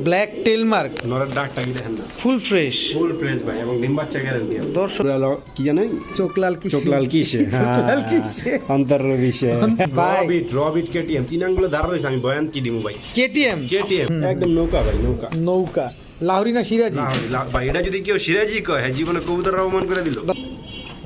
Black tail mark নরের ডাকটা কি দেখেন না? ফুল ফ্রেশ ফুল ফ্রেশ ভাই এবং ডিম বাচ্চা গ্যারান্টি আছে। দর্শক কি জানেন চোখলাল কি চোখলাল কিসে? চোখলাল কিসে? অন্তর বিশে ভাই। রবিট রবিট কেটিএম তিন আঙ্গুলো দাঁড়া রয়েছে আমি বয়ান কি দিমু ভাই? কেটিএম কেটিএম একদম নৌকা ভাই নৌকা। নৌকা। লাহরি না সিরাজি? লা- ভাই এটা যদি কেউ সিরাজি কয় হ্যাঁ জীবনে কবুতর অপমান করে দিল।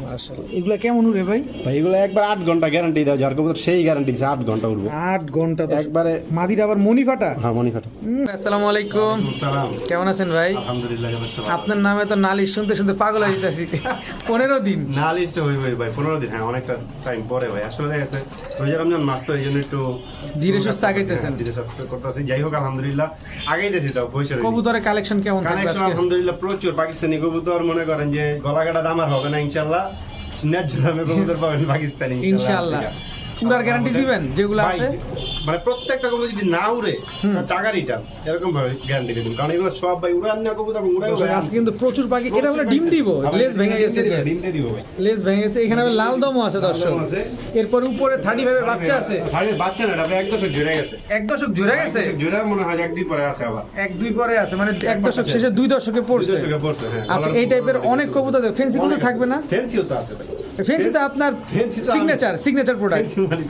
মাশাআল্লাহ। এগুলা কেমন উড়ে ভাই? ভাই এগুলো একবার আট ঘণ্টা গ্যারান্টি দেওয়া যার কবুতর সেই গ্যারান্টি ঘণ্টা আট ঘণ্টা। একবারে মাদির আবার মনি ফাটা হ্যাঁ মনি ফাটা আসসালামু আলাইকুম। সালাম কেমন আছেন ভাই? আলহামদুলিল্লাহ আপনার নামে তো নালিশ শুনতে শুনতে পাগল হয়ে যেতেছি দিন। না লিস্টে হই ভাই ভাই পনেরো দিন। হ্যাঁ অনেকটা টাইম পরে ভাই। আসলে দেখা গেছে রোজা রমজান মাস তো এই জন্য একটু ধীরে সুস্থে আগাইতেছেন। হ্যাঁ, ধীরে সুস্থে করতেছি। যাই হোক আলহামদুলিল্লাহ আগাইতেছি তাও পয়সা কবুতরের কালেকশন কেমন থাকবে আলহামদুলিল্লাহ প্রচুর। পাকিস্তানি কবুতর মনে করেন যে গলা কাটা দামার হবে না ইনশাল্লাহ ন্যায্য দামে কবুতর পাবেন পাকিস্তানি ইনশাআল্লাহ উড়ার গ্যারান্টি দিবেন যেগুলো আছে? মানে প্রত্যেকটা কবুতর যদি না উড়ে। টাকা রিটার্ন এরকম ভাবে গ্যারান্টি দেবেন। কারণ এগুলো সব ভাই উড়ান না কবুতর উড়াই দর্শক, আজকে কিন্তু প্রচুর পাখি এটা বলে ডিম দিব লেজ ভেঙে গেছে ডিম দিয়ে দিব ভাই। লেজ ভেঙে গেছে এখানে আবার লাল দমও আছে দর্শক। আছে। এরপর উপরে থার্টি ফাইভে বাচ্চা আছে। আরে বাচ্চা না এটা এক দশক জুড়ে গেছে। এক দশক জুড়ে গেছে? জুড়ে মনে হয় এক দুই পরে আছে আবার। এক দুই পরে আছে মানে এক দশক শেষে দুই দশকে পড়ছে। দশকে পড়ছে হ্যাঁ। আচ্ছা এই টাইপের অনেক কবুতর ফেন্সি কবুতর থাকবে না? ফেন্সিও তো আছে ভাই। আপনার Fancy তো আমি- সিগনেচার সিগনেচার প্রোডাক্ট ফেন্সি মানে।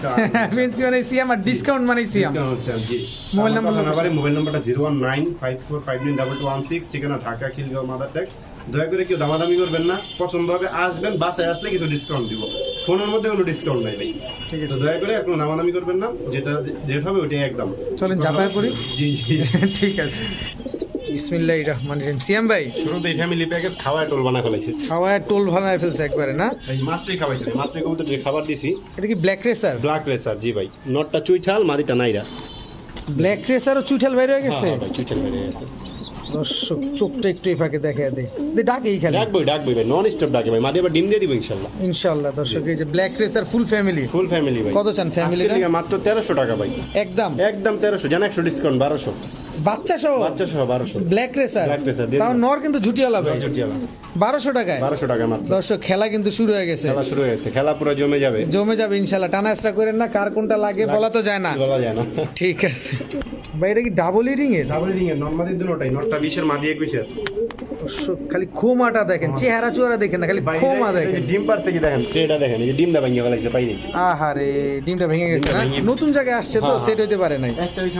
ফেন্সি সিয়াম আর ডিসকাউন্ট মানে জি। মোবাইল নাম্বার মোবাইল নাম্বারটা zero one nine five four five nine double two one six ঠিকানা ঢাকা খিলগাঁও মাদার ট্যাক্স দয়া করে কেউ দামাদামি করবেন না পছন্দ হবে আসবেন বাসায় আসলে কিছু ডিসকাউন্ট দিব। ফোনের মধ্যে কোনো ডিসকাউন্ট নাই ভাই। ঠিক তো আছে দয়া করে কোনো দামাদামি করবেন না যেটা রেট হবে ওইটাই একদম। চলেন ঝাঁপায় করি। জি জি। ঠিক আছে। বিসমিল্লাহ রহমান রহিম। সিয়াম ভাই শুরুতেই ফ্যামিলি প্যাকেজ খাওয়ার টোল বানা ফেলেছে। খাওয়ায় টোল ভাড়ায় ফেলছে একবারে না? এই মাত্রই খাওয়াইছে মাত্রই কবুতর যে খাবার দিছি। এটা কি ব্ল্যাক রেসার ব্ল্যাক রেসার জি ভাই। নটটা চুইঠাল মাদিটা নাইরা। ব্ল্যাক রেসারও চুঠাল বাইরে হয়ে গেছে? হ্যাঁ, ভাই, চুইঠাল বেড়ে গেছে। দর্শক চোখটা একটু এই ফাঁকে দেখা দে। দে ডাকেই খালি ডাকবই ডাকবই ভাই নন স্টপ ডাকে ভাই। মাদি আবার ডিম দিয়ে দিব ইনশাল্লাহ। ইনশাআল্লাহ দর্শক এই যে black racer full family full family ভাই। কত চান আজকের মাত্র তেরোশো টাকা ভাই। একদম। একদম তেরোশো জান একশো ডিসকাউন্ট বারোশো। বাচ্চা সহ? বাচ্চা সহ বারোশো। ব্ল্যাক রেসার ব্ল্যাক রেসার তাও নর কিন্তু ঝুটিয়ালা ভাই। বারোশো টাকায়? বারোশো টাকা মাত্র। দর্শক খেলা কিন্তু শুরু হয়ে গেছে। খেলা শুরু হয়ে গেছে। খেলা পুরো জমে যাবে। জমে যাবে ইনশাল্লাহ টানা এসরা করেন না কার কোনটা লাগে বলা তো যায় না। বলা যায় না। ঠিক আছে। ভাই এটা কি ডাবল ইরিং এর ডাবল রিং এর নর্মাদির দুটোটাই নটটা বিশের মাদি একুশের দর্শক, খালি খোমাটা দেখেন চেহারা চোহারা দেখেন না খালি খোমা দেখেন। ডিম পারছে কি দেখেন? ট্রেটা দেখেন এই ডিমটা ফেলাইছে পাইনি আহারে ডিমটা ভেঙে গেছে না? নতুন জায়গায় আসছে তো হ্যাঁ, সেট হইতে পারে নাই। একটা ওই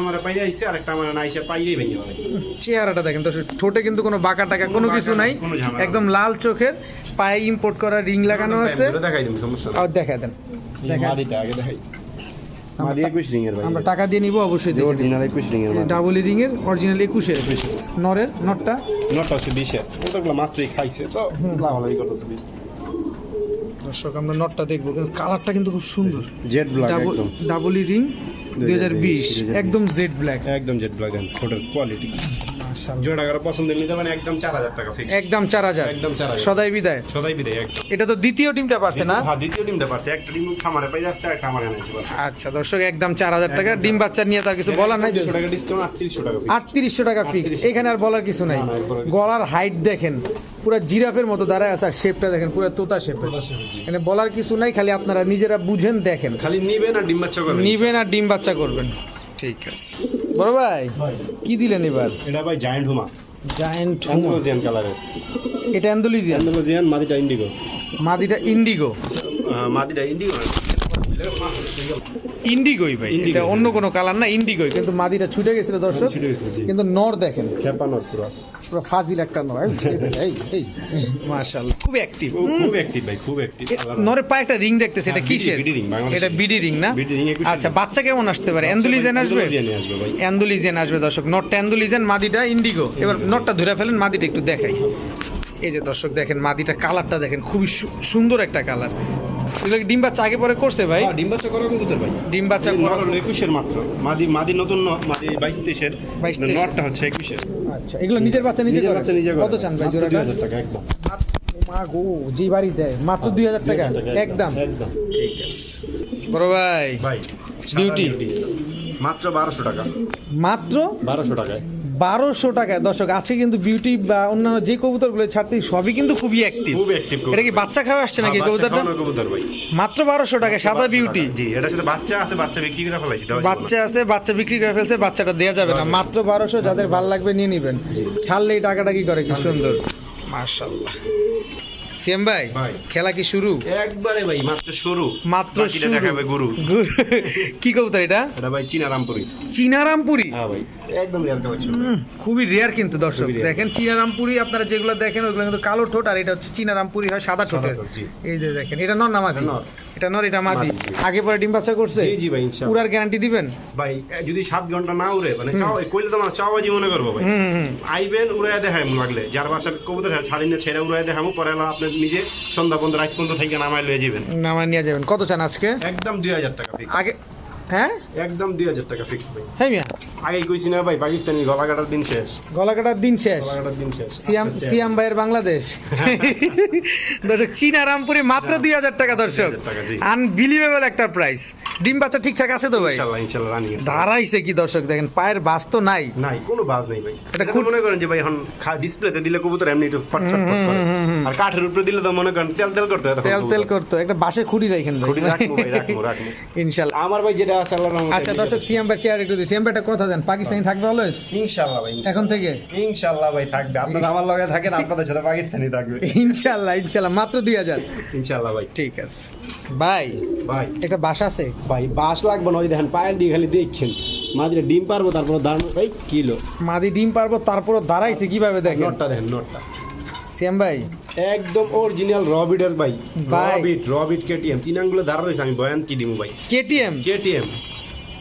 আইছে আর একটা আমার না পাইয়েই ভেঙে ফেলাইছে চেহারাটা দেখেন তো ঠোঁটে কিন্তু কোনো বাঁকা টাকা কোনো কিছু নাই। একদম লাল চোখের পায়ে ইম্পোর্ট করা রিং লাগানো আছে। দেখাই দিন সমস্যা আর দেখা দেন। দেখা আগে দেখাই। মাদি টা- একুশ রিং এর ভাই আমরা টাকা দিয়ে নিব অবশ্যই অরিজিনাল একুশ রিং এর ডাবল ইরিং এর অরিজিনাল একুশের নরের নটটা? নটটা হচ্ছে বিশের। ওটাগুলো মাত্রই খাইছে তো লাভালাভি দর্শক আমরা নটটা দেখব। কিন্তু কালারটা কিন্তু খুব সুন্দর। জেড ব্ল্যাক ডাবল একদম। ডাবল বিশ। 2020 একদম জেড ব্ল্যাক একদম জেড ব্ল্যাক এন্ড ফটোর কোয়ালিটি জোড়া টাকার পছন্দ নিতে মানে একদম চার হাজার টাকা ফিক্স একদম চার হাজার। একদম চার হাজার। সদাই বিদায়। সদাই বিদায় একদম। এটা তো দ্বিতীয় টিমটা পারছে না? হ্যাঁ দ্বিতীয় ডিমটা পারছে। একটা ডিম খামারে পাই যাচ্ছে একটা খামারে এনেছে আচ্ছা দর্শক একদম চার হাজার টাকা। ডিম বাচ্চা নিয়ে তার কিছু বলার নাই দুশো টাকা ডিসকাউন্ট আটত্রিশশো টাকা আটত্রিশশো টাকা ফিক্সড এখানে আর বলার কিছু নাই। গলার হাইট দেখেন। পুরো জিরাফের মতো দাঁড়ায় আছে আর শেপটা দেখেন পুরো তোতা শেপের এখানে বলার কিছু নাই খালি আপনারা নিজেরা বুঝেন দেখেন। খালি নিবেন আর ডিম বাচ্চা করবেন। নিবেন আর ডিম বাচ্চা করবেন। ঠিক আছে। বড় ভাই কি দিলেন এবার? এটা ভাই জায়ান্ট হুমা। জায়ান্ট অ্যান্ডোলজিয়ান কালারের এটা অ্যান্ডোলিজিয়ান? অ্যান্ডোলজিয়ান মাদিটা ইন্ডিগো মাদিটা ইন্ডিগো মাদিটা ইন্ডিগো ইন্ডিগোই ভাই এটা। অন্য কোনো কালার না ইন্ডিগোই। কিন্তু মাদিটা ছুটে গেছিল দর্শক। কিন্তু নর দেখেন। খেপানোর পুরো। পুরো ফাজিল একটা নর এই, এই মাশাআল্লাহ খুব অ্যাক্টিভ খুব অ্যাক্টিভ ভাই খুব অ্যাক্টিভ নরের পায়ে একটা রিং দেখতেছে এটা হ্যাঁ, কিসের। এটা বিডি রিং না? আচ্ছা বাচ্চা কেমন আসতে পারে? অ্যান্ডুলিজেন আসবে? অ্যান্ডুলিজেন আসবে দর্শক নটটা অ্যান্ডুলিজেন মাদিটা ইন্ডিগো এবার নটটা ধরে ফেলেন মাদিটা একটু দেখাই। এই যে দর্শক দেখেন মাদিটা কালারটা দেখেন খুবই সুন্দর একটা কালার। এগুলো ডিম বাচ্চা আগে পরে করছে ভাই? হ্যাঁ, ডিম বাচ্চা করা কবুতর ভাই। ডিম বাচ্চা একুশের মাত্র। মাদি মাদি নতুন মাদি বাইশ তেইশের। 22 23 নটটা হচ্ছে একুশের। আচ্ছা এগুলো নিজের বাচ্চা নিজে নিজের বাচ্চা নিজে কত চান ভাই জোড়াটা? 2000 টাকা একদম। মা গো যে বাড়ি দেয় মাত্র দুই হাজার টাকা? একদম? একদম। ঠিক আছে। বড় ভাই ভাই Beauty। মাত্র বারোশো টাকা। মাত্র? বারোশো টাকায়। বারোশো টাকায়। দর্শক আছে কিন্তু বিউটি বা অন্যান্য যে কবুতরগুলো ছাড়তে সবই কিন্তু খুবই অ্যাক্টিভ খুব অ্যাক্টিভ এটা কি বাচ্চা খাওয়া আসছে নাকি কবুতরটা? কবুতর ভাই। মাত্র বারোশো টাকা সাদা বিউটি জি এটার সাথে বাচ্চা আছে বাচ্চা বিক্রি করে ফেলাইছি। বাচ্চা আছে বাচ্চা বিক্রি করে ফেলছে বাচ্চাটা দেওয়া যাবে না। মাত্র বারোশো যাদের ভালো লাগবে নিয়ে নিবেন। ছাড়লে এই টাকাটা কি করে? কি সুন্দর। মার্শাল্লাহ সিএম ভাই। খেলা কি শুরু? একবারে ভাই মাত্র শুরু। মাত্র শুরু। দেখাবে গুরু। কি কবুতর এটা? এটা ভাই চীনারামপুরি। হ্যাঁ ভাই একদম কালেকশন খুবই রেয়ার কিন্তু দর্শক। দেখেন চীনারামপুরি আপনারা যেগুলো দেখেন ওগুলো কিন্তু কালো ঠোঁট আর এটা হচ্ছে চীনারামপুরি হয় সাদা ঠোঁটের। ঠোঁট, এই যে দেখেন এটা নর না মাদি? এটা নর। এটা মাদি? মাদি, আগে পরে ডিম বাচ্চা করছে? জি জি ভাই ইনশাআল্লাহ। পুরার গ্যারান্টি দিবেন? ভাই যদি সাত ঘণ্টা না উড়ে মানে চাও কইলে তো আমার চাওয়াজি মনে করব ভাই। আইবেন উড়াইয়া দেখাই লাগলে। যার বাসার কবুতর ছাড়ি না ছেড়ে উড়াইয়া দেখাবো পরে আবার আপনি নিজে সন্ধ্যা পর্যন্ত রাত পর্যন্ত থেকে নামাই লয়ে যাবেন। নামায় নিয়ে যাবেন। কত চান আজকে? একদম দুই হাজার টাকা আগে হ্যাঁ? একদম দুই হাজার টাকা ফিক্স ভাই। হ্যাঁ মিয়া। আগে কইছি না ভাই পাকিস্তানি গলা কাটার দিন শেষ। গলা কাটার দিন শেষ। গলা কাটার দিন শেষ। সিয়াম সিয়াম ভাইয়ের বাংলাদেশ। দর্শক চীনা রামপুরে মাত্র দুই হাজার টাকা দর্শক। 2,000 টাকা, জি। আনবিলিভেবল একটা প্রাইস ডিম বাচ্চা ঠিকঠাক আছে তো ভাই? ইনশাআল্লাহ ইনশাআল্লাহ রানি দাঁড়াইছে কি দর্শক দেখেন পায়ের বাস তো নাই। নাই কোনো বাজ নেই ভাই। এটা খুব- মনে করেন যে ভাই এখন ডিসপ্লেতে দিলে কবুতর এমনি একটু ফটফট করে। আর কাঠের উপরে দিলে তো মনে করেন তেল তেল করতে হয় তেল তেল। করতো একটা বাসে খুঁড়ি রাখেন ভাই। খুঁটি রাখব ভাই রাখব রাখব। ইনশাল্লাহ। আমার ভাই যেটা আছে আল্লাহর রহমতে আচ্ছা দর্শক আছে। ভাই চেয়ার একটু দিই। সিএম ভাই একটা কথা দেন? পাকিস্তানি থাকবে অলওয়েজ? ইনশাআল্লাহ ভাই এখন থেকে? ইনশাআল্লাহ ভাই থাকবে। আপনারা আমার লগে থাকেন আপনাদের সাথে পাকিস্তানি থাকবে। ইনশাল্লাহ ইনশাল্লাহ মাত্র দুই হাজার। ইনশাআল্লাহ ভাই। ঠিক আছে। ভাই ভাই। একটা বাসা আছে? ভাই বাস লাগবে না ওই দেখেন পায়ের দিয়ে খালি দেখছেন। মাদিরে ডিম পারব তারপর দাঁড়ানো ভাই কিলো মাদি ডিম পারব তারপরও দাঁড়াইছে কীভাবে দেখেন? নটটা দেখেন নটটা। সিএম ভাই? একদম অরিজিনাল ভাই। রবিট রবিট কেটিএম তিন আঙ্গুলে দাঁড়া রয়েছে আমি বয়ান কি ভাই? কেটিএম কেটিএম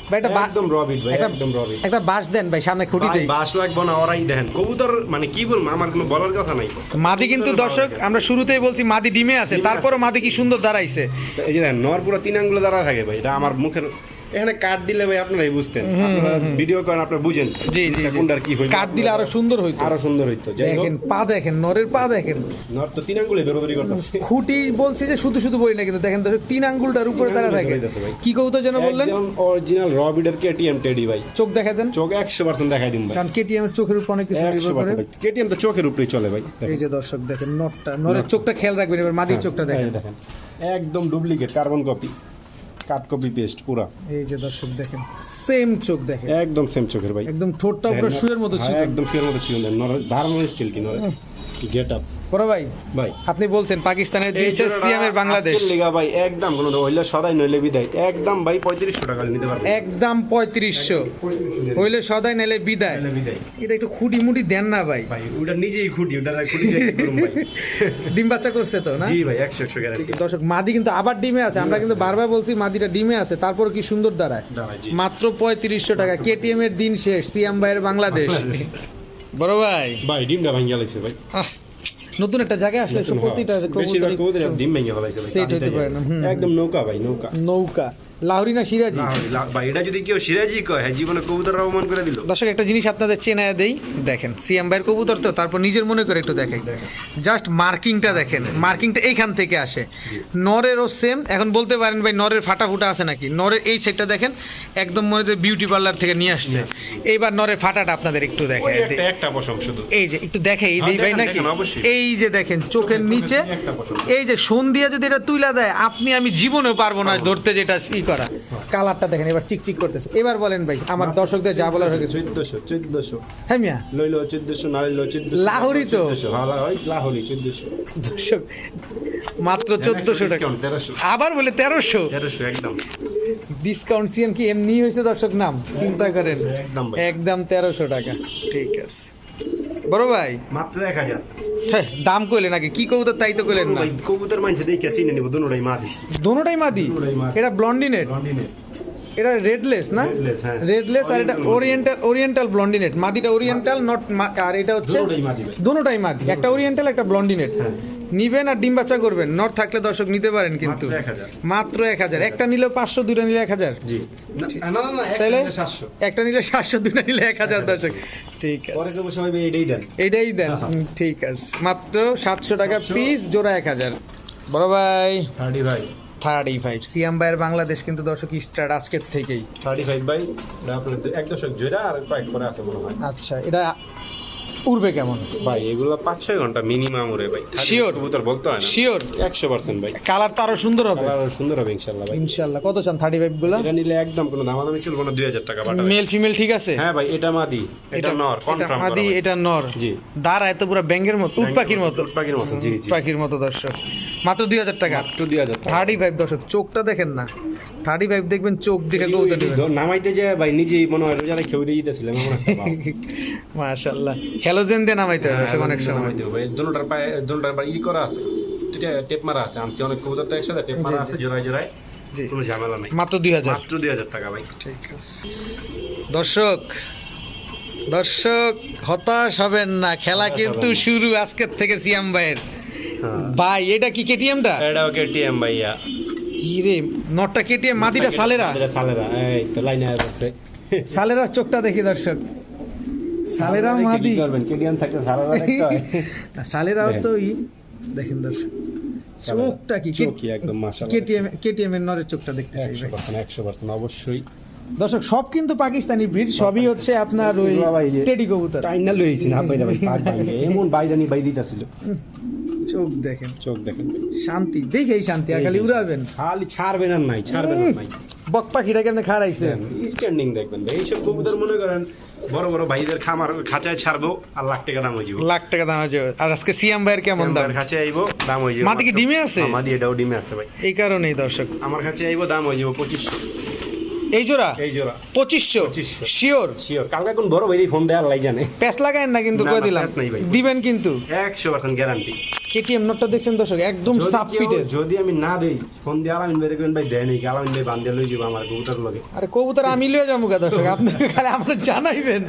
ভাই একটা বা- একদম রবিট ভাই একদম রবিট একটা বাস দেন ভাই সামনে খুঁটি ভাই দেই। বাস লাগবে না ওরাই কবুতর মানে কি বলব আমার কোনো বলার কথা নাই। মাদি কিন্তু দর্শক আমরা শুরুতেই বলছি মাদি ডিমে আছে তারপরও মাদি কি সুন্দর দাঁড়াইছে। এই যে দেখেন নর পুরো তিন আঙ্গুলে দাঁড়া থাকে ভাই এটা আমার মুখের এখানে কাট দিলে ভাই আপনারাই বুঝতেন। আপনারা। ভিডিও করেন আপনারা বুঝেন জি জি কোনটার কি হইবে কাট দিলে আরও সুন্দর হইতো। আরও সুন্দর হইতো। দেখেন পা দেখেন নরের পা দেখেন। নর তো তিন আঙ্গুলে দৌড়দৌড়ি করতেছে। খুঁটি বলছি যে শুধু শুধু বলি না কিন্তু দেখেন দর্শক তিন আঙ্গুলটার উপরে তারা থাকে কি কবুতর যেন বললেন? অরিজিনাল রবিটের কেটিএম টেডি ভাই। চোখ দেখা দেন। চোখ একশো পার্সেন্ট দেখাই দিন ভাই। কারণ কেটিএম এর চোখের উপর অনেক কিছু নির্ভর করে। কেটিএম তো চোখের উপরেই চলে ভাই। এই যে দর্শক দেখেন নটটা। নরের চোখটা খেয়াল রাখবেন এবার মাদির হ্যাঁ, চোখটা দেখেন। দেখেন। একদম duplicate carbon copy cut copy paste পুরা। এই যে দর্শক দেখেন সেম চোখ দেখেন। একদম সেম চোখের ভাই। একদম ঠোঁটটা পুরো শুয়ের মতো হ্যাঁ, ছিল একদম শুয়ের মতো ছিল ধারণের স্টিল কি নরে গেট আপ বড় ভাই ভাই। আপনি বলছেন পাকিস্তানের দিয়েছে বাংলাদেশ। লিগা ভাই একদম কোনো হইলে সদাই নইলে বিদায়। একদম ভাই পঁয়ত্রিশশো টাকা নিতে পারবে। একদম পঁয়ত্রিশশো। হইলে সদাই নইলে বিদায়। এটা একটু খুঁটি মুটি দেন না ভাই। ভাই ওটা নিজেই খুঁটি ওটা খুঁটি ভাই। ডিম বাচ্চা করছে তো না? জি ভাই একশো একশো গ্যারান্টি। দর্শক মাদি কিন্তু আবার ডিমে আছে। আমরা কিন্তু বারবার বলছি মাদিটা ডিমে আছে তারপর কি সুন্দর দাঁড়ায়। মাত্র পঁয়ত্রিশশো টাকা। কেটিএম এর দিন শেষ সিয়াম ভাইয়ের বাংলাদেশ। বড় ভাই। ভাই ডিমটা ভাঙিয়া লাইছে ভাই। নতুন একটা জায়গায় আসলে প্রতিটা কবুতর ডিম ভেঙে ফেলাইছে পারে না, একদম নৌকা ভাই নৌকা। নৌকা। লাহরি না সিরাজি? লা- এটা যদি কেউ সিরাজি কয় হ্যাঁ জীবনে কবুতর অপমান করে দিল। দর্শক একটা জিনিস আপনাদের চেনায় দেই দেখেন সিএম ভাইয়ের কবুতর তো তারপর নিজের মনে করে একটু দেখেন। জাস্ট মার্কিংটা দেখেন মার্কিংটা এইখান থেকে আসে। নরেরও সেম এখন বলতে পারেন ভাই নরের ফাটা ফুটা আছে নাকি? নরের এই সেটটা দেখেন একদম মনে হয় বিউটি পার্লার থেকে নিয়ে আসছে। এইবার নরের ফাটাটা আপনাদের একটু দেখে ওই একটা পশম শুধু। এই যে একটু দেখে এই হ্যাঁ, দিই ভাই নাকি। এই যে দেখেন চোখের নিচে এই যে সন্ধিয়া যদি এটা তুইলা দেয় আপনি আমি জীবনেও পারব না ধরতে যেটা ই করা কালারটা দেখেন এবার চিকচিক করতেছে। এবার বলেন ভাই আমার দর্শকদের যা বলার হয়ে গেছে চোদ্দশো চোদ্দশো। হ্যাঁ মিয়া। লইলো চোদ্দশো না লইলো চোদ্দশো লাহোরি তো। হ্যাঁ লাহোরি চোদ্দশো। দর্শক মাত্র চোদ্দশো টাকা। আবার বলে তেরোশো? তেরোশো একদম। ডিসকাউন্ট সিএম কি এমনি হয়েছে দর্শক নাম? চিন্তা করেন। একদম একদম তেরোশো টাকা। ঠিক আছে। বড় ভাই। মাত্র এক হাজার। হ্যাঁ দাম কইলেন নাকি? কি কবুতর তাই তো কইলেন না? কবুতর মানছে দেখে চিনে নিব দোনোটাই মাদি। দোনোটাই মাদি। এটা ব্লন্ডিনেট লন্ডনে এটা রেডলেস না? হ্যাঁ। রেডলেস আর এটা ওরিয়েন্টাল ওরিয়েন্টাল ব্লন্ডিনেট মাদিটা ওরিয়েন্টাল নট আর এটা হচ্ছে দুটোটাই মাদি একটা ওরিয়েন্টাল একটা ব্লন্ডিনেট হ্যাঁ। নিবেন আর ডিম বাচ্চা করবেন। নট থাকলে দর্শক নিতে পারেন কিন্তু। মাত্র এক হাজার। একটা নিলে পাঁচশো দুটা নিলে এক হাজার। সাতশো। একটা নিলে সাতশো দুটা নিলে এক হাজার দর্শক। ঠিক আছে। ভাই এটাই দেন। হ্যাঁ, হ্যাঁ। ঠিক আছে। মাত্র সাতশো টাকা 700 পিস জোড়া এক হাজার। বড় ভাই। ভাই থার্টি ফাইভ। সিয়াম ভাইয়ের বাংলাদেশ কিন্তু দর্শক স্টার্ট আজকের থেকেই। থার্টি ফাইভ আপনার এক দশক জোড়া আর কয়েক করে আছে আচ্ছা এটা উড়বে কেমন? ভাই এগুলো পাঁচ ছয় ঘণ্টা মিনিমাম ওরে ভাই। Sure? কবুতর বলতে হয় শিওর একশো পার্সেন্ট ভাই। কালার তো আরও সুন্দর হবে। কালার সুন্দর হবে ইনশাল্লাহ ভাই। ইনশাল্লাহ কত চান থার্টি ফাইভগুলো? এটা নিলে একদম কোনো দামাদামি চলবো না দুই হাজার টাকা বাটা মেল ফিমেল ঠিক আছে? হ্যাঁ ভাই এটা মাদি। এটা নর কনফার্ম মাদি এটা নর। জি। দাঁড়ায় তো পুরো ব্যাঙ্গের মতো উট পাখির মতো উট পাখির মতো। জি জি। পাখির মতো দর্শক। মাত্র দুই হাজার টাকা। মাত্র দুই হাজার থার্টি ফাইভ দর্শক চোখটা দেখেন না। থার্টি ফাইভ দেখবেন চোখ দেখে দৌড়তে নামাইতে যে ভাই নিজেই মনে হয় দিয়ে দিতেছিলাম এমন একটা মাশাল্লাহ হ্যালোজেন দিয়ে নামাইতে হবে দর্শক অনেক সময়। নামাইতে হবে। দোনোটার পায়ে দোনোটার পায়ে ই করা আছে। টেপ মারা আছে আনছি অনেক কবুতর তো একসাথে টেপ মারা আছে জোড়ায় জোড়ায়। কোনো ঝামেলা নাই। মাত্র দুই হাজার। মাত্র দুই হাজার টাকা ভাই। ঠিক আছে। দর্শক দর্শক হতাশ হবেন না। খেলা কিন্তু শুরু আজকের থেকে সিয়াম ভাইয়ের। হ্যাঁ। ভাই এটা কি কেটিএমটা? এটা ওকে টিএম ভাইয়া। ইরে নটটা কেটিএম মাদিটা সালেরা। সালেরা। এই তো লাইনে আছে সালেরা চোখটা দেখি দর্শক। সালেরা মাদি। করবেন? কেডিয়াম থাকতে সালেরা দেখতে হয়। সালেরাও তো ই। দেখেন দর্শক চোখটা কি? চোখই একদম মাশাআল্লাহ কেটিএম কেটিএম এর নরের চোখটা দেখতে চাই একশো ভাই। পার্সেন্ট একশো পার্সেন্ট অবশ্যই। দর্শক সব কিন্তু পাকিস্তানি ব্রিড সবই হচ্ছে আপনার ওই টেডি কবুতর। টাইনা লইছি না ভাই ভাই এমন বাইরানি বাই দিতাছিল। চোখ দেখেন। চোখ দেখেন। শান্তি দেখেই শান্তি আর খালি উড়াবেন। খালি ছাড়বেন আর নাই ছাড়বেন আর নাই। বক পাখিটা কেমনে খারাইছে স্ট্যান্ডিং দেখবেন। ভাই এইসব কবুতর মনে করেন বড় বড় ভাইদের খামার খাঁচায় ছাড়বো আর লাখ টাকা দাম হয়ে যাব। লাখ টাকা দাম আছে আর আজকে সিয়াম ভাইয়ের কেমন দাম? খাঁচায় আইবো দাম হয়ে যাব মাদি কি ডিমে আছে? হ্যাঁ, মাদি এটাও ডিমে আছে ভাই। এই কারণেই দর্শক। আমার কাছে আইবো দাম হয়ে যাব পঁচিশশো। এই জোড়া? এই জোড়া। পঁচিশশো? শিওর? শিওর। কালকে কোন বড় ভাই ফোন দেয় আল্লাহ জানে। প্যাস না কিন্তু কই দিলাম। নাই। দিবেন কিন্তু। একশো পার্সেন্ট গ্যারান্টি কেটিএম নোটটা দেখছেন দর্শক? একদম যদি আমি না দেই ফোন দিয়ে আলামিন ভাই দেখবেন ভাই দেয় নাকি আলামিন ভাই বান্ধে লই যাব আমার কবুতর লগে। আরে কবুতর আমি লিয়ে যাব গা দর্শক। আপনি খালি আমরা জানাইবেন।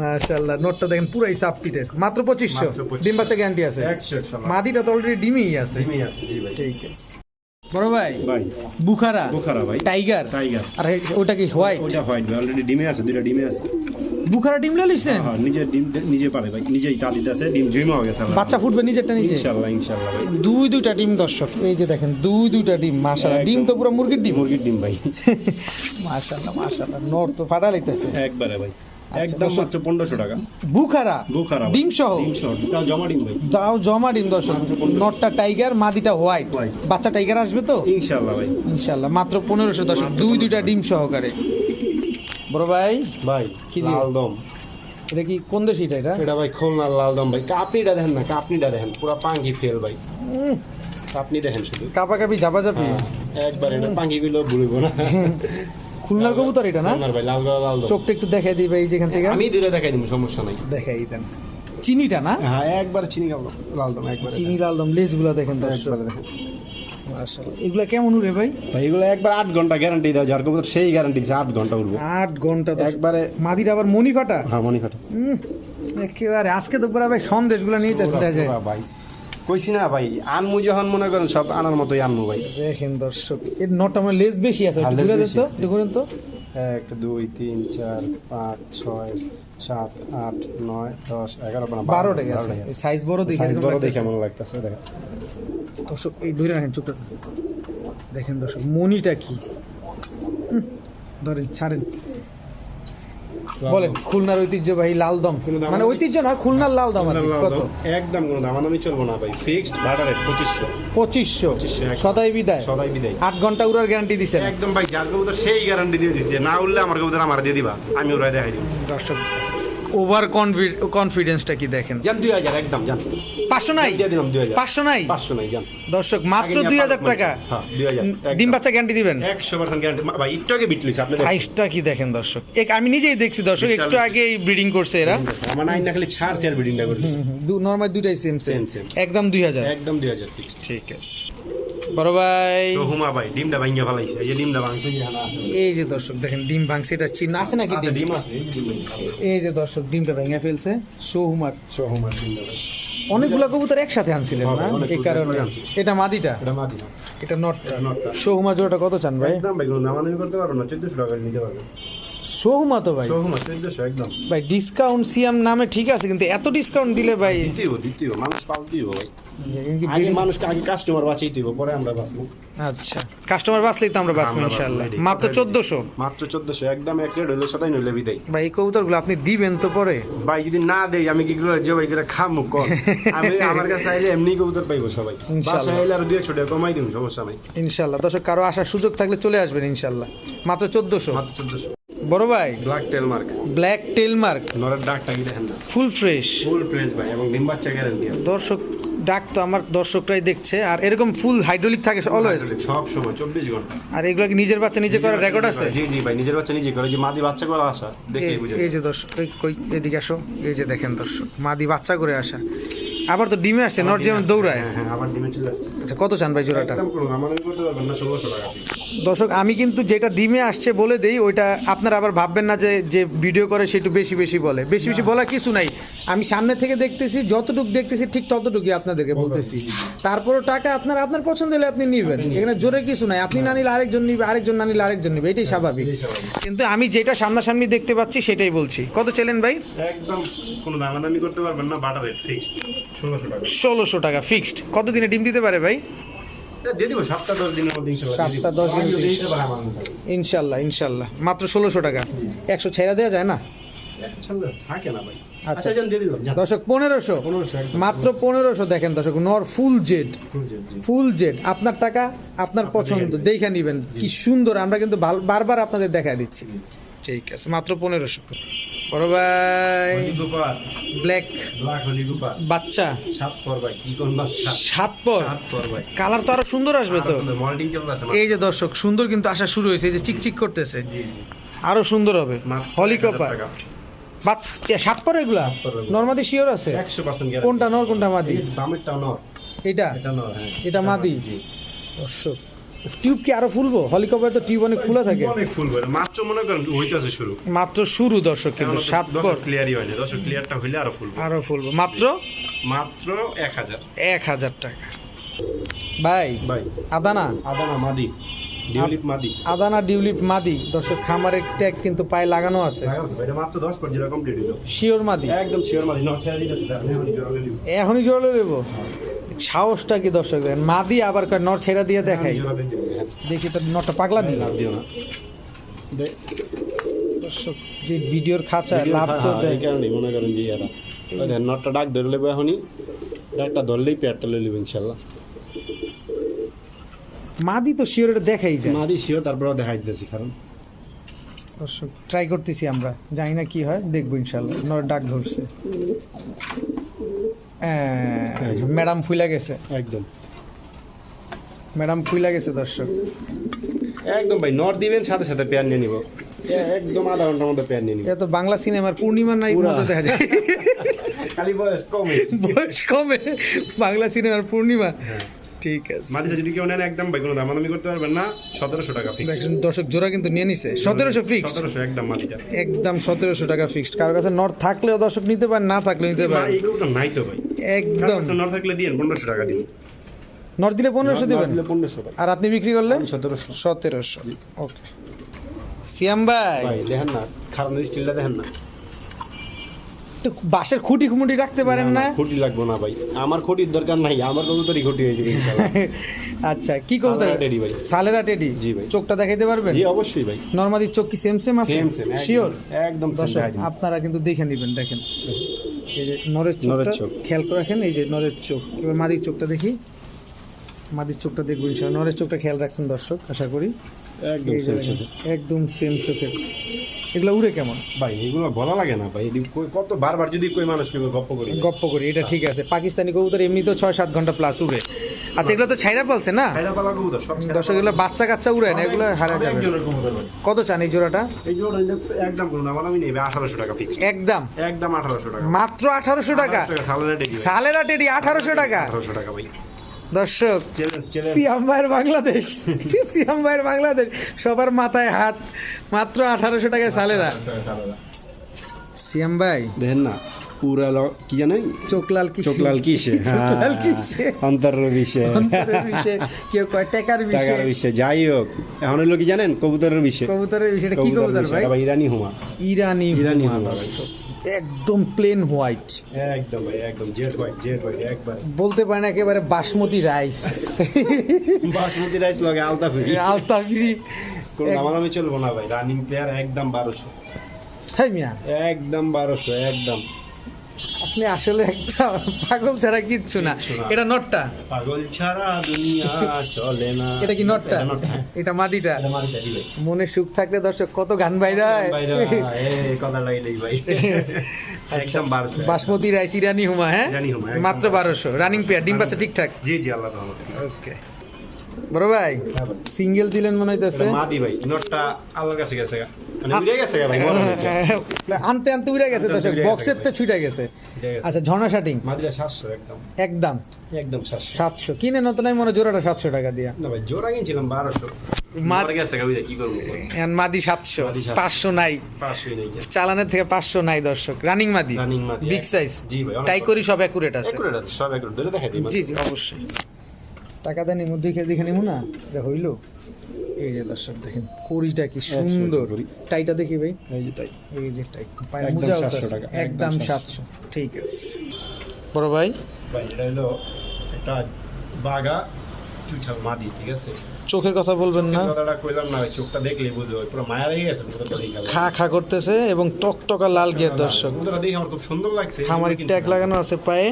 মাশাআল্লাহ নোটটা দেখেন পুরাই পিটের মাত্র পঁচিশশো। 2500 ডিম বাচ্চা গ্যারান্টি আছে। একশো একশো মাদিটা তো অলরেডি ডিমেই আছে। আছে জি ভাই। ঠিক আছে। বড় ভাই ভাই। বুখারা বুখারা ভাই। টাইগার। টাইগার। আর ওটা কি হোয়াইট? ওটা হোয়াইট ভাই। অলরেডি ডিমে আছে দুইটা ডিমে আছে। বুখারা ডিম লিছেন হ্যাঁ নিজে ডিম নিজে পারে ভাই। নিজেই তা দিতে আছে ডিম জুইমা হয়ে গেছে বাচ্চা ফুটবে নিজেরটা নিজে? ইনশাআল্লাহ ইনশাআল্লাহ দুই দুইটা ডিম দর্শক এই যে দেখেন দুই দুইটা ডিম মাশাআল্লাহ। ডিম তো পুরো মুরগির ডিম। মুরগির ডিম ভাই। মাশাআল্লাহ মাশাআল্লাহ নর তো ফাটা লাগতেছে একবারে ভাই। একদম। মাত্র পনেরোশো টাকা। বুখারা বুখারা ডিম সহ ডিম সহ তাও জমা ডিম ভাই। দাও জমা ডিম দর্শক নটটা টাইগার মাদিটা হোয়াইট। বাচ্চা টাইগার আসবে তো? ইনশাআল্লাহ ভাই। ইনশাআল্লাহ মাত্র দর্শক দুই দুইটা ডিম সহকারে। বড় ভাই ভাই কি? এটা কি কোন দেশ এটা এটা? এটা ভাই খুলনার ভাই। দেখেন না দেখেন। পুরো পাঙ্কি ফেল ভাই। আপনি দেখেন শুধু। কাপাকাপি ঝাপাঝাপি? হ্যাঁ, একবার এটা পাঙ্কি গুলো ভুলব না। খুলনার কবুতর এটা না? খুলনার ভাই লাল লাল লাল চোখটা একটু দেখাই দিবে এই যেখান থেকে। আমি দূরে দেখাই দিব সমস্যা নাই। দেখাই দেন। চিনিটা না? হ্যাঁ একবার চিনি কাপড় লাল দম একবার চিনি লাল দম লেজগুলো দেখেন একবার দেখেন মাশাআল্লাহ। এগুলা কেমন উড়ে ভাই? ভাই এগুলো একবার আট ঘণ্টা গ্যারান্টি দেওয়া যার কবুতর সেই গ্যারান্টি দিচ্ছে আট ঘণ্টা আট ঘণ্টা। একবারে মাদির আবার মনি ফাটা হ্যাঁ মনি একেবারে আজকে তো পুরা ভাই সন্দেশগুলো নিয়ে যায় ভাই। কইছি না ভাই আনমু যখন মনে করেন সব আনার মতোই আনমু ভাই। দেখেন দর্শক এর নটা মানে লেজ বেশি আছে হ্যাঁ, ঘুরে দেন তো ঘুরেন তো। এক দুই তিন চার পাঁচ ছয় সাত আট নয় দশ এগারো বারো বারোটা গেছে। সাইজ বড় দেখে সাইজ বড় দেখে মনে লাগতেছে দেখেন। দর্শক এই ধরে রাখেন চোখটা দেখেন দর্শক মনিটা কি? ধরেন ছাড়েন। বলেন খুলনার ঐতিহ্যবাহী লাল দম। মানে ঐতিহ্য না খুলনার লাল দম আর কত? একদম কোনো দামাদামি চলবো না ভাই। ফিক্সড ভাড়া রেট পঁচিশশো। পঁচিশশো। সদাই বিদায়। সদাই বিদায়। আট ঘণ্টা উড়ার গ্যারান্টি দিছে একদম ভাই যার কবুতর সেই গ্যারান্টি দিয়ে দিচ্ছে না উঠলে আমার কবুতর আমার দিয়ে দিবা। আমি ওরাই দেখাই দিব। দর্শক ওভার কনফিডেন্সটা কি দেখেন? যান দুই হাজার একদম যান। পাঁচশো নাই? দিয়ে দিলাম দুই হাজার। পাঁচশো নাই? পাঁচশো নাই যান। দর্শক মাত্র দুই হাজার টাকা। হ্যাঁ দুই হাজার ডিম বাচ্চা গ্যারান্টি দিবেন? একশো পার্সেন্ট গ্যারান্টি ভাই একটু আগে বিট লইছে আপনি সাইজটা কি দেখেন দর্শক? এক আমি নিজেই দেখছি দর্শক একটু আগে ব্রিডিং করছে এরা। আমার নাইন না খালি ছাড় শেয়ার ব্রিডিংটা করছে দু নর্মাল দুইটাই সেম সেম. একদম দুই হাজার। একদম দুই হাজার ঠিক আছে। বড় ভাই। সোহুমা ভাই ডিমটা ভাঙিয়ে ফেলাইছে। এই যে ডিমটা ভাঙছে এই যে দর্শক দেখেন ডিম ভাঙছে এটা চিহ্ন আছে নাকি ডিম? আছে এই যে দর্শক ডিমটা ভেঙে ফেলছে সোহুমার সোহুমার অনেকগুলো কবুতর একসাথে আনছিলেন না? এই কারণে। এটা মাদিটা? এটা মাদি। না এটা নটটা। সোহুমা জোড়াটা কত চান ভাই? একদম ভাই নামানামি করতে পারব না চোদ্দশো টাকা নিতে পারবে। সোহুমা তো ভাই। সোহুমা চোদ্দশো একদম। ভাই ডিসকাউন্ট সিয়াম নামে ঠিক আছে কিন্তু এত ডিসকাউন্ট দিলে ভাই দ্বিতীয় দ্বিতীয় মানুষ পাল দিব ভাই। আগে মানুষকে আগে কাস্টমার বাঁচিয়ে দিব পরে আমরা বাঁচবো। আচ্ছা কাস্টমার বাঁচলেই তো আমরা বাঁচবো আমরা বাঁচবো, ইনশাল্লাহ এটাই। মাত্র চোদ্দশো? মাত্র চোদ্দশো একদম এক রেট হইলে সাতাই নইলে বিদায়। ভাই এই কবুতরগুলো আপনি দিবেন তো পরে? ভাই যদি না দেই আমি কি করে জবাই করে খামু? আমি আমার কাছে আইলে এমনি কবুতর পাইবো সবাই। ইনশাআল্লাহ। বাসায় আইলে আর টাকা কমাই দিব সমস্যা নাই। ইনশাল্লাহ দর্শক কারও আসার সুযোগ থাকলে চলে আসবেন ইনশাল্লাহ মাত্র চোদ্দশো? মাত্র চোদ্দশো। বড় ভাই? Black tail mark black tail mark নরের ডাকটা কি দেখেন না? ফুল ফ্রেশ ফুল প্রেস ভাই এবং ডিম বাচ্চা গ্যারান্টি আছে। দর্শক ডাক তো আমার দর্শকরাই দেখছে আর এরকম ফুল হাইড্রোলিক থাকে অলওয়েজ সব সময় চব্বিশ ঘণ্টা। আর এগুলো কি নিজের বাচ্চা নিজে করার রেকর্ড আছে? জি জি ভাই নিজের বাচ্চা নিজে করে। যে মাদি বাচ্চা করা আসা দেখে এই- বুঝে এই যে দর্শক কই এদিকে আসো। এই যে দেখেন দর্শক মাদি বাচ্চা করে আসা। আবার তো ডিমে আসছে নট যেমন দৌড়ায়। হ্যাঁ হ্যাঁ আবার ডিমে চলে আসছে। আচ্ছা কত চান ভাই জোড়াটা? দর্শক আমি কিন্তু যেটা ডিমে আসছে বলে দেই ওইটা আপনারা আবার ভাববেন না যে যে ভিডিও করে সেটু বেশি বেশি বলে। বেশি বেশি বলার কিছু নাই। আমি সামনে থেকে দেখতেছি যতটুকু দেখতেছি ঠিক ততটুকুই আপনাদেরকে বলতেছি। তারপরও টাকা আপনার আপনার পছন্দ হলে আপনি নিবেন। এখানে জোরে কিছু নাই। আপনি না নিলে আরেকজন নিবে আরেকজন না নিলে আরেকজন নিবে। এটাই স্বাভাবিক। কিন্তু আমি যেটা সামনাসামনি দেখতে পাচ্ছি সেটাই বলছি। কত চেলেন ভাই? একদম কোনো দামাদামি করতে পারবেন না বাটার রেট ফিক্সড ষোলোশো টাকা। ষোলোশো টাকা ফিক্সড কত দিনে ডিম দিতে পারে ভাই। ইনশাল্লাহ ইনশাল্লাহ মাত্র ষোলোশো টাকা। একশো ছেড়া দেওয়া যায় না? থাকে না ভাই। আচ্ছা। আচ্ছা। দর্শক পনেরোশো। মাত্র পনেরোশো দেখেন দর্শক নর ফুল জেড। ফুল জেড আপনার টাকা আপনার পছন্দ দেখে নিবেন। কি সুন্দর আমরা কিন্তু বারবার আপনাদের দেখা দিচ্ছি। ঠিক আছে মাত্র পনেরোশো। বড় ভাই। ব্ল্যাক। বাচ্চা। সাত পর ভাই, কি কোন বাচ্চা? সাত পর। সাত পর ভাই। কালার তো আরও সুন্দর আসবে তো? এই যে দর্শক সুন্দর কিন্তু আসা শুরু হয়েছে এই যে চিকচিক করতেছে। আরও সুন্দর হবে। মাত্র সাত পর এগুলা। নর্মাদি শিওর আছে? কোনটা নর কোনটা মাদি? নর, এটা? এটা হ্যাঁ। মাদি? দর্শক টিউব কি আরও ফুলবো? হলিকপ্টার তো টিউব অনেক ফুলা থাকে। অনেক মাত্র মনে করেন হইতাছে শুরু। মাত্র শুরু দর্শক কিন্তু সাত পর। clear-ই হয়নি। দশক clear-টা হইলে আরও ফুলবে। আরও ফুলবো। মাত্র? মাত্র 1000 এক হাজার টাকা। ভাই ভাই। আদানা? আদানা মাদি। ডিউলিপ মাদি। আদানা ডিউলিপ মাদি। দর্শক খামারের ট্যাগ কিন্তু পায়ে লাগানো আছে। লাগানো ভাই, এটা মাত্র 10 পর যেটা কমপ্লিট হইল। শিওর মাদি? একদম শিওর মাদি নট ছেড়ে দিতেছে এটা, জোরে নিব। এখনই সাহসটা কি দর্শক দেখেন মাদি আবার কয় নর ছেড়া দিয়ে দেখাই। দিয়ে দিব, হ্যাঁ। দেখি তো নরটা পাগলা নেই দিও না। দর্শক যে ভিডিওর খাঁচা লাভ তো হ্যাঁ, দেয়। কারণেই মনে করেন যে এরা। নটটা ডাক ধরে লেবো এখনই। ডাকটা ধরলেই পেয়ারটা লই লিব ইনশাল্লাহ। মাদি তো শিওর এটা দেখাই যায়। মাদি শিও তারপরে দেখাই দিতেছি কারণ দর্শক ট্রাই করতেছি আমরা। জানি না কি হয় দেখব ইনশাল্লাহ নর ডাক ধরছে। ম্যাডাম ফুইলা গেছে। একদম। ম্যাডাম ফুইলা গেছে দর্শক। একদম ভাই নট দিবেন সাথে সাথে পেয়ার নিয়ে নিব। একদম আধা ঘণ্টার মধ্যে পেয়ার নিয়ে নিব। এ তো বাংলা সিনেমার পূর্ণিমা নাই পুরা। মতো দেখা যায়। খালি বয়স কমে। বয়স কমে। বাংলা সিনেমার পূর্ণিমা। হ্যাঁ। ঠিক আছে। মাদিটা যদি কেউ নেন একদম ভাই কোনো দামাদামি করতে পারবেন না সতেরোশো টাকা ফিক্স দেখেন, দর্শক জোড়া কিন্তু নিয়ে নিছে। সতেরোশো ফিক্সড সতেরোশো একদম মাদিটা একদম সতেরোশো টাকা ফিক্সড কারোর কাছে নর্থ থাকলেও দর্শক নিতে পারেন না থাকলেও নিতে ভাই পারেন। এগুলো নাই তো ভাই। একদম। নট থাকলে দিন পনেরোশো টাকা দিন। নর্থ দিলে পনেরোশো দিবেন? আর আপনি বিক্রি করলে? সতেরোশো। সতেরোশো। ওকে সিয়াম ভাই। ভাই দেখেন না খারাপ স্টিলটা দেখেন না। একটু বাঁশের খুঁটি খুঁটি রাখতে পারেন না খুঁটি লাগবো না ভাই। আমার খুঁটির দরকার নাই আমার কবুতরই খুঁটি হয়ে যাবে আচ্ছা কি কবুতর? টেডি ভাই। সালেরা টেডি? জি ভাই। চোখটা দেখাইতে পারবেন? জি অবশ্যই ভাই। নর্মালি চোখ কি সেম সেম আছে? সেম সেম শিওর একদম আপনারা কিন্তু দেখে নেবেন দেখেন। এই যে নরের চোখ। খেয়াল করে রাখেন এই যে নরের চোখ। এবার মাদির চোখটা দেখি। মাদির চোখটা দেখব ইনশাআল্লাহ নরের চোখটা খেয়াল রাখছেন দর্শক আশা করি। একদম সেম দেখেন, একদম সেম চোখের এগুলো উড়ে কেমন? ভাই এগুলো বলা লাগে না ভাই। কত বারবার যদি কই মানুষ গপ্প করি। গপ্প করি এটা ঠিক আছে। পাকিস্তানি কবুতর এমনি তো ছয় সাত ঘণ্টা প্লাস উড়ে। আচ্ছা এগুলো তো ছাইরা পালছে না? দর্শক এগুলো বাচ্চা কাচ্চা উড়ে না? এগুলো হারা যাবে। কত চান এই জোড়াটা? এই জোড়া একদম দাম আমি নেবে আঠারোশো টাকা ফিক্স একদম? একদম আঠারোশো টাকা। মাত্র আঠারোশো টাকা? সালানা ডেটি সালেরা টেডি আঠারোশো টাকা? আঠারোশো টাকা ভাই। দর্শক সিয়াম ভাইয়ের বাংলাদেশ সিয়াম ভাইয়ের বাংলাদেশ সবার মাথায় হাত মাত্র আঠারোশো টাকায় সালেরা। সিয়াম ভাই। দেখেন না পুরা কি জানেন? চোখলাল কি চোখলাল চোখলাল কিসে? অন্তর বিষে। কেউ কয় টাকার বিষে। টাকার বিষে যাই হোক। এখন হলো কি জানেন? কবুতরের বিষে। কবুতরের বিষয়টা কি কবুতর ভাই? ইরানি হুমা। ইরানি ইরানি হুমা। একদম প্লেন হোয়াইট একদম ভাই একদম জেড হোয়াইট জেড হোয়াইট একবার। বলতে পারেন একেবারে বাসমতি রাইস বাসমতি রাইস লগে আলতা ফ্রি আলতা ফ্রি কোনো দামাদামি চলবো না ভাই রানিং প্লেয়ার একদম বারোশো। হ্যাঁ মিয়া। একদম বারোশো একদম। আপনি আসলে একটা পাগল ছাড়া কিচ্ছু না। এটা নটটা। পাগল ছাড়া দুনিয়া চলে না। এটা কি নটটা? এটা হ্যাঁ। মাদিটা? মনে সুখ থাকলে দর্শক কত গান বাইরা বাইরা, বাসমতি রাইস ইরানি হুমা হ্যাঁ? মাত্র বারোশো। রানিং পেয়ার ডিম বাচ্চা ঠিকঠাক? জি জি আল্লাহ ওকে বড় ভাই সিঙ্গেল দিলেন মনে হইতেছে। মাদি ভাই নটটা আল্লাহর কাছে গেছে গা। উড়ে গেছে গা ভাই হচ্ছে। আনতে আনতে উড়ে গেছে আনতে আনতে দর্শক উড়ে গেছে বক্সের তে ছুটে গেছে। আচ্ছা ঝর্ণা শাটিং মাদিটা সাতশো একদম। একদম। একদম সাতশো। সাতশো। কিনে নতুন আমি মনে জোড়াটা সাতশো টাকা দিয়া। না ভাই জোড়া কিনছিলাম বারোশো। মা- গেছে গা, কি করব এখন মাদি 700 পাঁচশো নাই। চালানের থেকে পাঁচশো নাই দর্শক। রানিং মাদি। রানিং মাদি বিগ সাইজ জি ভাই টাই করি সব অ্যাকুরেট আছে। Accurate আছে, সব accurate। ধরে দেখাই দিই জি জি অবশ্যই। টাকা দেন মধ্যে খেয়ে দেখে নিবো না? এটা হইল? এই যে দর্শক দেখেন কড়িটা কি সুন্দর। টাইটা দেখি ভাই। এই যে তাই। এই যে টাই। পায়ের একদম 700। টাকা, একদম একদম সাতশো। ঠিক আছে। বড় ভাই? ভাই এটা হলো একটা বাগা চুঠাল মাদি ঠিক আছে? চোখের কথা বলবেন না। কথাটা কইলাম না চোখটা দেখলে বুঝবে। পুরো মায়া লেগে গেছে। খা খা করতেছে এবং টকটকা লাল গিয়ার দর্শক। দেখে আমার খুব সুন্দর লাগছে খামারি ট্যাগ লাগানো আছে পায়ে।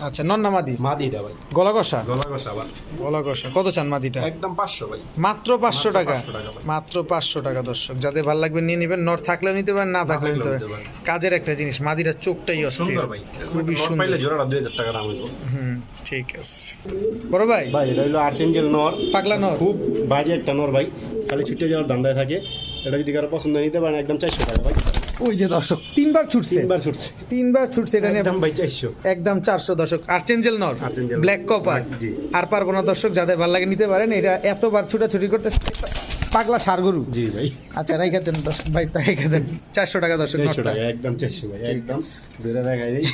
আচ্ছা নন্না মাদি? মাদিটা ভাই। গলা কষা গলা কষা আবার গলা কষা কত চান মাদিটা? একদম পাঁচশো ভাই। মাত্র পাঁচশো টাকা? 500 টাকা মাত্র পাঁচশো টাকা দর্শক। যাদের ভালো লাগবে নিয়ে নেবেন নর থাকলেও নিতে পারেন না থাকলেও নিতে পারেন। কাজের একটা জিনিস মাদিরা চোখটাই অস্থির। সুন্দর ভাই। খুবই সুন্দর। পাইলে জোড়াটা দুই হাজার টাকা দাম হইব। হুম ঠিক আছে। বড় ভাই? ভাই এটা হলো আর্চেঞ্জেল নর। পাগলা নর? খুব বাজে একটা নর ভাই। খালি ছুটে যাওয়ার ধান্দায় থাকে। এটা যদি কারও পছন্দ নিতে পারেন একদম চারশো টাকা ভাই। ওই যে দর্শক তিনবার ছুটছে। তিনবার ছুটছে। তিনবার ছুটছে এটা নিয়ে একদম ভাই চারশো। একদম চারশো দর্শক। আর্চেঞ্জেল নর ব্ল্যাক কপার। আর পারব না দর্শক যাদের ভালো লাগে নিতে পারেন এটা এতবার ছুটাছুটি করতে পাগলা সারগরু জি ভাই। আচ্ছা রাইখা দেন দর্শক ভাই তাই রেখে দেন। চারশো টাকা দর্শক চারশো টাকা একদম চারশো ভাই একদম। দেখাই দিই।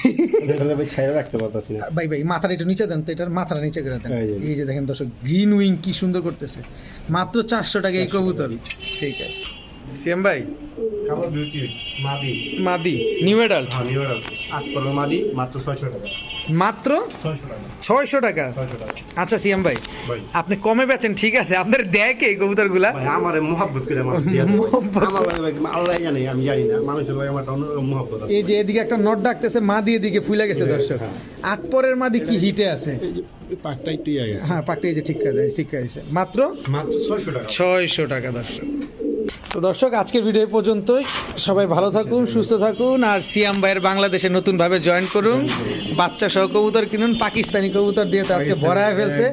ভাই ছাইরা রাখতে পারতাছি না। ভাই ভাই মাথাটা একটু নিচে দেন তো এটার মাথাটা নিচে করে দেন। এই যে। দেখেন দর্শক গ্রিন উইং কি সুন্দর করতেছে। মাত্র চারশো টাকা এই কবুতর। ঠিক আছে। সিএম ভাই? বিউটি মাদি। মাদি নিউ অ্যাডাল্ট হ্যাঁ নিউ আট পনেরো মাদি মাত্র ছয়শো টাকা। মাত্র? ছয়শো টাকা। ছয়শো টাকা? আচ্ছা সিএম ভাই আপনি কমে বেচেন ঠিক আছে? আপনার দেয় কে কবুতরগুলা ভাই আমার মোহাব্বত করে দিয়া। আমার আল্লাহ জানে আমি জানি না। মানুষের লাগে আমার মোহাব্বত আছে। এই যে এদিকে একটা নট ডাকতেছে মা দিয়ে দিকে ফুলে গেছে হ্যাঁ, দর্শক। হ্যাঁ। আট পরের মাদি কি হিটে আছে? পাকটা একটু ইয়ে হ্যাঁ পাকটা এই যে ঠিক করে ঠিক আছে মাত্র? মাত্র ছয়শো টাকা। ছয়শো টাকা দর্শক। তো দর্শক আজকের ভিডিও পর্যন্তই। সবাই ভালো থাকুন সুস্থ থাকুন আর সিয়াম ভাইয়ের বাংলাদেশে নতুনভাবে জয়েন করুন। বাচ্চা সহ কবুতর কিনুন পাকিস্তানি কবুতর দিয়ে তো আজকে ভরায় ফেলছে।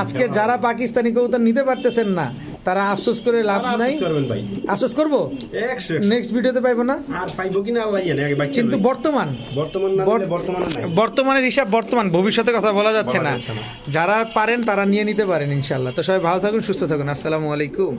আজকে যারা পাকিস্তানি কবুতর নিতে পারতেছেন না তারা আফসোস করে লাভ নাই। আফসোস করব? নেক্সট ভিডিওতে পাইবো না? আর পাইবো কিনা আল্লাহ জানে কিন্তু বর্তমান। বর্তমান বর্তমানের হিসাব বর্তমান ভবিষ্যতে কথা বলা যাচ্ছে না। যাচ্ছে না। যারা পারেন তারা নিয়ে নিতে পারেন ইনশাল্লাহ তো সবাই ভালো থাকুন সুস্থ থাকুন। আসসালামু আলাইকুম।